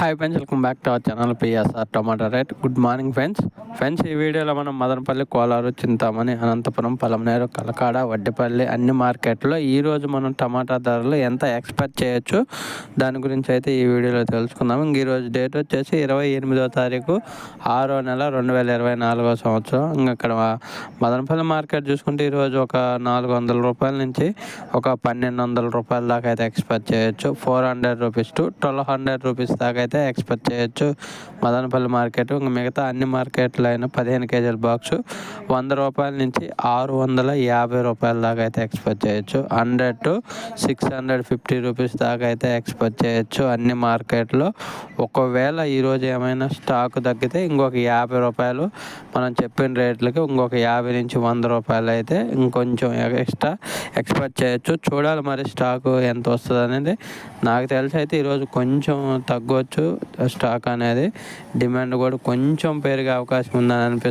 Hi friends welcome back to our channel P S R tomato right good morning friends friends ఈ వీడియోలో మనం మదనపల్లి కోలారు చింతామణి అనంతపురం పలమనేరు కలకాడ వడ్డిపల్లి అన్ని మార్కెట్లో ఈరోజు మనం టమాటా ధరలు ఎంత ఎక్స్పెక్ట్ చేయొచ్చు? దాని గురించి అయితే ఈ వీడియోలో తెలుసుకుందాం. ఇంక ఈరోజు డేట్ వచ్చేసి ఇరవై ఎనిమిదో తారీఖు ఆరో నెల రెండు వేల ఇరవై నాలుగో సంవత్సరం. ఇంకా ఇక్కడ మదనపల్లి మార్కెట్ చూసుకుంటే ఈరోజు ఒక నాలుగు వందల రూపాయల నుంచి ఒక పన్నెండు వందల రూపాయల దాకా అయితే ఎక్స్పెక్ట్ చేయొచ్చు. Four hundred rupees to twelve hundred rupees దాకా అయితే ఎక్స్పెక్ట్ చేయొచ్చు. మదనపల్లి మార్కెట్ ఇంకా మిగతా అన్ని మార్కెట్లు అయినా పదిహేను కేజీల బాక్సు వంద రూపాయల నుంచి ఆరు వందల యాభై రూపాయల దాకా అయితే ఎక్స్పెక్ట్ చేయొచ్చు. Hundred to six hundred fifty rupees దాకా అయితే ఎక్స్పెక్ట్ చేయొచ్చు అన్ని మార్కెట్లో. ఒకవేళ ఈరోజు ఏమైనా స్టాక్ తగ్గితే ఇంకొక యాభై రూపాయలు మనం చెప్పిన రేట్లకి ఇంకొక యాభై నుంచి వంద రూపాయలు అయితే ఇంకొంచెం ఎక్స్ట్రా ఎక్స్పెక్ట్ చేయొచ్చు. చూడాలి మరి స్టాక్ ఎంత వస్తుంది అనేది నాకు తెలిసి అయితే ఈరోజు కొంచెం తగ్గవచ్చు స్టాక్ అనేది డిమాండ్ కూడా కొంచెం పెరిగే అవకాశం ఉందని అనిపిస్తుంది